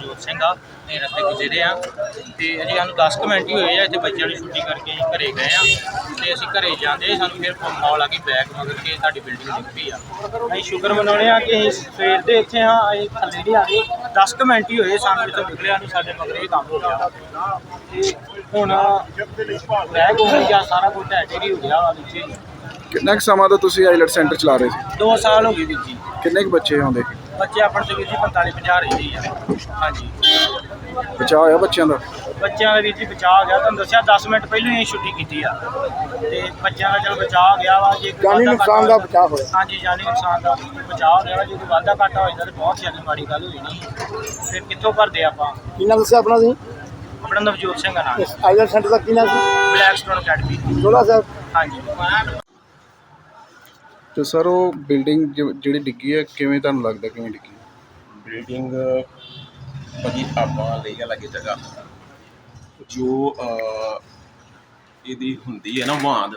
ਜੋਤ ਸਿੰਘ ਆ ਇਹ ਰਸਤੇ ਗੁਜ਼ਰੇ ਆ। ਤੇ ਅਜੇ ਸਾਨੂੰ 10 ਕੁ ਮਿੰਟ ਹੀ ਹੋਏ ਆ ਤੇ ਬੱਚਿਆਂ ਦੀ ਛੁੱਟੀ ਕਰਕੇ ਅਸੀਂ ਘਰੇ ਗਏ ਆ। ਤੇ ਅਸੀਂ ਘਰੇ ਜਾਂਦੇ ਸਾਨੂੰ ਫਿਰ ਮਾਲ ਆ ਕੇ ਬੈਗ ਮਗਰ ਕੇ ਸਾਡੀ ਬਿਲਡਿੰਗ ਡਿੱਗ ਪਈ ਆ। ਅਸੀਂ ਸ਼ੁਕਰ ਮਨਾਉਣੇ ਆ ਕਿ ਅਸੀਂ ਸਵੇਰ ਦੇ ਇੱਥੇ ਹਾਂ ਅਸੀਂ ਥੱਲੇ ਨਹੀਂ ਆ ਗਏ। 10 ਕੁ ਮਿੰਟ ਹੀ ਹੋਏ ਸਾਨੂੰ ਇੱਥੋਂ ਨਿਕਲਿਆ ਨੂੰ ਸਾਡੇ ਮਗਰ ਇਹ ਕੰਮ ਹੋ ਗਿਆ। ਤੇ ਹੁਣ ਬੈਗ ਹੋ ਗਿਆ ਸਾਰਾ ਕੁਝ ਢੇਰੀ ਹੋ ਗਿਆ ਵਾ ਨੀਚੇ ਕਿੰਨਾ ਕੁ ਸਮਾਂ ਤੋਂ ਤੁਸੀਂ ਆਈਲਟ ਸੈਂਟਰ ਚਲਾ ਰਹੇ ਸੀ? 2 ਸਾਲ ਹੋ ਗਏ ਵੀਰ ਜੀ। ਕਿੰਨੇ ਕੁ ਬੱਚੇ ਆਉਂਦੇ? ਬੱਚੇ ਆਪਣੇ ਤੇ ਵੀਰ ਜੀ 45 50 ਰਹਿੰਦੇ ਆ। ਹਾਂਜੀ। ਬਚਾਅ ਹੋਇਆ ਬੱਚਿਆਂ ਦਾ? ਬੱਚਿਆਂ ਦਾ ਵੀਰ ਜੀ ਬਚਾਅ ਹੋ ਗਿਆ। ਤੁਹਾਨੂੰ ਦੱਸਿਆ 10 ਮਿੰਟ ਪਹਿਲਾਂ ਹੀ ਛੁੱਟੀ ਕੀਤੀ ਆ। ਤੇ ਬੱਚਿਆਂ ਦਾ ਚਲ ਬਚਾਅ ਹੋ ਗਿਆ ਵਾ। ਜੇ ਕੋਈ ਜਾਨੀ ਵਾਧਾ ਨੁਕਸਾਨ ਘਾਟਾ ਦਾ ਬਚਾਅ ਹੋਇਆ। ਹਾਂਜੀ ਜਾਨੀ ਨੁਕਸਾਨ ਦਾ ਬਚਾਅ ਹੋ ਗਿਆ ਵਾ। ਜੇ ਕੋਈ ਵਾਧਾ ਘਾਟਾ ਹੋ ਜਾਂਦਾ ਤਾਂ ਬਹੁਤ ਜ਼ਿਆਦਾ ਮਾੜੀ ਗੱਲ ਹੋ ਜਾਣੀ ਫਿਰ ਕਿੱਥੋਂ ਭਰਦੇ ਆਪਾਂ? ਕੀ ਨਾਮ ਦੱਸਿਆ ਆਪਣਾ ਤੁਸੀਂ? ਆਪਣਾ ਨਵਜੋਤ ਸਿੰਘ ਦਾ ਨਾਮ ਆਈਲੈਂਡ ਸੈਂਟਰ ਦਾ ਕੀ ਨਾਮ ਸੀ? Black stone academy. Jola Sahib. ਹਾਂਜੀ। ਤੇ ਸਰ ਉਹ ਬਿਲਡਿੰਗ ਜਿਹੜੀ ਡਿੱਗੀ ਹੈ ਕਿਵੇਂ ਤੁਹਾਨੂੰ ਲੱਗਦਾ ਕਿਵੇਂ ਡਿੱਗੀ ਬਿਲਡਿੰਗ ਭਾਜੀ ਆਪਾਂ ਲਈ ਆ ਲੱਗੇ ਜਗ੍ਹਾ। ਜੋ ਅਹ, ਇਹਦੀ ਹੁੰਦੀ ਹੈ ਨਾ ਵਾਂਦ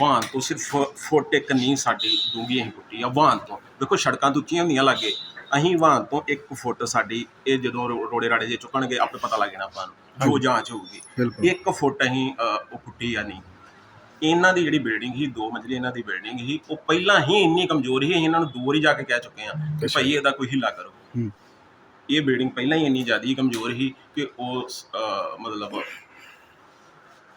ਵਾਂਦ ਤੋਂ ਸਿਰਫ ਫੁੱਟ ਇੱਕ ਨਹੀਂ ਸਾਡੀ ਡੂੰਘੀ ਅਸੀਂ ਪੁੱਟੀ ਆ ਵਾਂਦ ਤੋਂ। ਦੇਖੋ ਸੜਕਾਂ ਤੋਂ ਉੱਚੀਆਂ ਹੁੰਦੀਆਂ ਲੱਗੇ ਅਸੀਂ ਵਾਂਦ ਤੋਂ 1 ਫੁੱਟ ਸਾਡੀ ਇਹ ਜਦੋਂ ਰੋ- ਰੋੜੇ ਰਾੜੇ ਜੇ ਚੁੱਕਣਗੇ ਆਪੇ ਪਤਾ ਲੱਗ ਜਾਣਾ ਆਪਾਂ ਨੂੰ ਜੋ ਜਾਂਚ ਹੋਊਗੀ। ਬਿਲਕੁਲ। 1 ਫੁੱਟ ਅਸੀਂ ਅਹ, ਉਹ ਪੁੱਟੀ ਆ ਨਹੀਂ। ਇਹਨਾਂ ਦੀ ਜਿਹੜੀ ਬਿਲਡਿੰਗ ਸੀ ਦੋ ਮੰਜ਼ਲੀ ਇਹਨਾਂ ਦੀ ਬਿਲਡਿੰਗ ਸੀ ਉਹ ਪਹਿਲਾਂ ਹੀ ਇੰਨੀ ਕਮਜ਼ੋਰ ਸੀ ਅਸੀਂ ਇਹਨਾਂ ਨੂੰ ਦੋ ਵਾਰੀ ਜਾ ਕੇ ਕਹਿ ਚੁੱਕੇ ਆ ਕਿ। ਭਾਈ ਇਹਦਾ ਕੋਈ ਹਿੱਲਾ ਕਰੋ। ਹੂੰ। ਇਹ ਬਿਲਡਿੰਗ ਪਹਿਲਾਂ ਹੀ ਇੰਨੀ ਜ਼ਿਆਦਾ ਕਮਜ਼ੋਰ ਸੀ ਕਿ ਉਹ ਅਹ ਮਤਲਬ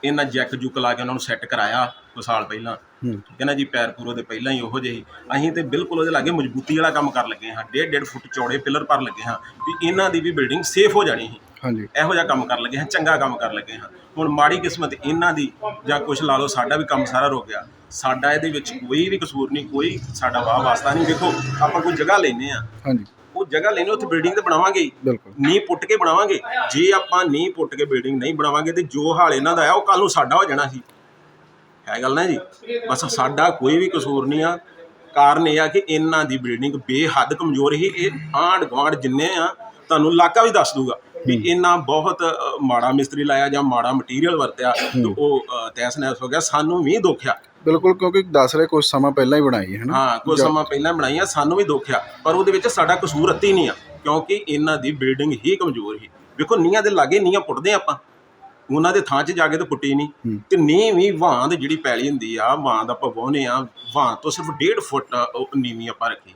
ਇਹਨਾਂ ਜੈਕ ਜੁਕ ਲਾ ਕੇ ਉਹਨਾਂ ਨੂੰ ਸੈੱਟ ਕਰਾਇਆ ਕੁ ਸਾਲ ਪਹਿਲਾਂ। ਹੂੰ। ਨਾ ਜੀ ਪੈਰ ਪੂਰੋ ਦੇ ਪਹਿਲਾਂ ਹੀ ਉਹੋ ਜਿਹੇ ਸੀ। ਅਸੀਂ ਤੇ ਬਿਲਕੁਲ ਉਹਦੇ ਲਾਗੇ ਮਜ਼ਬੂਤੀ ਵਾਲਾ ਕੰਮ ਕਰ ਲੱਗੇ ਹਾਂ। ਡੇਢ ਡੇਢ ਫੁੱਟ ਚੌੜੇ ਪਿਲਰ ਪਰ ਲੱਗੇ ਹਾਂ ਵੀ ਇਹਨਾਂ ਦੀ ਵੀ ਬਿਲਡਿੰਗ ਸੇਫ ਹੋ ਜਾਣੀ ਸੀ। ਹਾਂਜੀ। ਇਹੋ ਜਿਹਾ ਕੰਮ ਕਰ ਲੱਗੇ ਹਾਂ ਚੰਗਾ ਕੰਮ ਕਰ ਲੱਗੇ ਹਾਂ। ਹੁਣ ਮਾੜੀ ਕਿਸਮਤ ਇਹਨਾਂ ਦੀ ਜਾਂ ਕੁਛ ਲਾ ਲਓ ਸਾਡਾ ਵੀ ਕੰਮ ਸਾਰਾ ਰੁਕ ਗਿਆ। ਸਾਡਾ ਇਹਦੇ ਵਿੱਚ ਕੋਈ ਵੀ ਕਸੂਰ ਨਹੀਂ ਕੋਈ ਸਾਡਾ ਵਾਹ ਵਾਸਤਾ ਨਹੀਂ। ਦੇਖੋ ਆਪਾਂ ਕੋਈ ਜਗ੍ਹਾ ਲੈਨੇ ਆ ਹਾਂਜੀ। ਉਹ ਜਗ੍ਹਾ ਲੈਣੀ ਉੱਥੇ ਬਿਲਡਿੰਗ ਤੇ ਬਣਾਵਾਂਗੇ। ਹੀ। ਬਿਲਕੁਲ। ਨੀਂਹ ਪੁੱਟ ਕੇ ਬਣਾਵਾਂਗੇ। ਜੇ ਆਪਾਂ ਨੀਂਹ ਪੁੱਟ ਕੇ ਬਿਲਡਿੰਗ ਨਹੀਂ ਬਣਾਵਾਂਗੇ ਤੇ ਜੋ ਹਾਲ ਇਹਨਾਂ ਦਾ ਆ ਉਹ ਕੱਲ ਨੂੰ ਸਾਡਾ ਹੋ ਜਾਣਾ ਸੀ। ਹੈ ਗੱਲ ਨਾ ਜੀ? ਬਸ ਸਾਡਾ ਕੋਈ ਵੀ ਕਸੂਰ ਨਹੀਂ ਆ। ਕਾਰਨ ਇਹ ਆ ਕਿ ਇਹਨਾਂ ਦੀ ਬਿਲਡਿੰਗ ਬੇਹੱਦ ਕਮਜ਼ੋਰ ਸੀ। ਇਹ ਆਂਢ ਗੁਆਂਢ ਜਿੰਨੇ ਆ ਤੁਹਾਨੂੰ ਇਲਾਕਾ ਵੀ ਦੱਸ ਦੂਗਾ ਵੀ ਇਹਨਾਂ ਬਹੁਤ ਮਾੜਾ ਮਿਸਤਰੀ ਲਾਇਆ ਜਾਂ ਮਾੜਾ ਮਟੀਰੀਅਲ ਵਰਤਿਆ ਤੇ ਉਹ ਅ, ਤਹਿਸ ਨਹਿਸ ਹੋ ਗਿਆ ਸਾਨੂੰ ਵੀ ਦੁੱਖ ਆ ਬਿਲਕੁਲ ਕਿਉਂਕਿ ਦੱਸ ਰਹੇ ਕੁਝ ਸਮਾਂ ਪਹਿਲਾਂ ਹੀ ਬਣਾਈ ਹੈ ਨਾ ਹਾਂ ਕੁਝ ਸਮਾਂ ਪਹਿਲਾਂ ਬਣਾਈਆਂ ਸਾਨੂੰ ਵੀ ਦੁੱਖ ਆ ਪਰ ਉਹਦੇ ਵਿੱਚ ਸਾਡਾ ਕਸੂਰ ਅੱਤੀ ਨਹੀਂ ਆ ਕਿਉਂਕਿ ਇਹਨਾਂ ਦੀ ਬਿਲਡਿੰਗ ਹੀ ਕਮਜ਼ੋਰ ਸੀ। ਵੇਖੋ ਨੀਹਾਂ ਦੇ ਲਾਗੇ ਨੀਹਾਂ ਪੁੱਟਦੇ ਆਪਾਂ ਉਹਨਾਂ ਦੇ ਥਾਂ 'ਚ ਜਾ ਕੇ ਤਾਂ ਪੁੱਟੀ ਨਹੀਂ। ਤੇ ਨੀਂਹ ਵੀ ਵਾਂਦ ਜਿਹੜੀ ਪੈਲੀ ਹੁੰਦੀ ਆ ਵਾਂਦ ਆਪਾਂ ਵਾਹੁੰਦੇ ਆ ਵਾਂਦ ਤੋਂ ਸਿਰਫ 1.5 ਫੁੱਟ ਨੀਵੀਂ ਆਪਾਂ ਰੱਖੀ।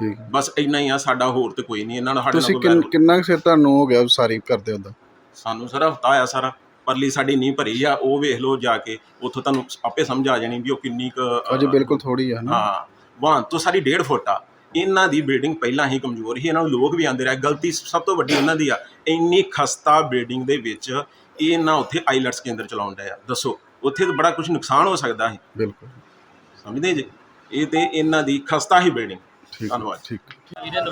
ਠੀਕ ਹੈ। ਬਸ ਇੰਨਾ ਹੀ ਆ ਸਾਡਾ ਹੋਰ ਤੇ ਕੋਈ ਨਹੀਂ ਇਹਨਾਂ ਨਾਲ ਸਾਡੇ ਤੁਸੀਂ ਨਾਲ ਕੋਈ ਕਿੰਨ- ਵੈਰ- ਕਿੰਨਾ ਕੁ ਸਿਰ ਤੁਹਾਨੂੰ ਹੋ ਗਿਆ ਸਾਰੀ ਕਰਦੇ ਹੁੰਦਾ ਸਾਨੂੰ ਸਾਰਾ ਹਫਤਾ ਆਇਆ ਸਾਰਾ ਪਰਲੀ ਸਾਡੀ ਨੀਂਹ ਭਰੀ ਆ ਉਹ ਵੇਖ ਲਓ ਜਾ ਕੇ ਉੱਥੋਂ ਤੁਹਾਨੂੰ ਆਪੇ ਸਮਝ ਆ ਜਾਣੀ ਵੀ ਉਹ ਕਿੰਨੀ ਕੁ ਅ, ਅਜੇ ਬਿਲਕੁਲ ਥੋੜੀ ਨਾ ਹਾਂ ਵਾਂ ਤੋਂ ਸਾਡੀ 1.5 ਫੁੱਟ ਆ। ਇਹਨਾਂ ਦੀ ਬਿਲਡਿੰਗ ਪਹਿਲਾਂ ਹੀ ਕਮਜ਼ੋਰ ਸੀ ਇਹਨਾਂ ਨੂੰ ਲੋਕ ਵੀ ਆਂਦੇ ਰਹੇ ਗਲਤੀ ਸਭ ਤੋਂ ਵੱਡੀ ਇਹਨਾਂ ਦੀ ਆ। ਇੰਨੀ ਖਸਤਾ ਬਿਲਡਿੰਗ ਦੇ ਵਿੱਚ ਇਹ ਨਾ ਉੱਥੇ ਆਈਲੈਟਸ ਕੇਂਦਰ ਚਲਾਉਣ ਡਿਆ ਆ ਦੱਸੋ। ਉੱਥੇ ਤਾਂ ਬੜਾ ਕੁਝ ਨੁਕਸਾਨ ਹੋ ਸਕਦਾ ਸੀ। ਬਿਲਕੁਲ। ਸਮਝਦੇ ਜੇ? ਇਹ ਤੇ ਇਹਨਾਂ ਦੀ ਖਸਤਾ ਹੀ ਬਿਲਡਿੰਗ ਠੀਕ ਹੈ, ਧੰਨਵਾਦ। ਠੀਕ।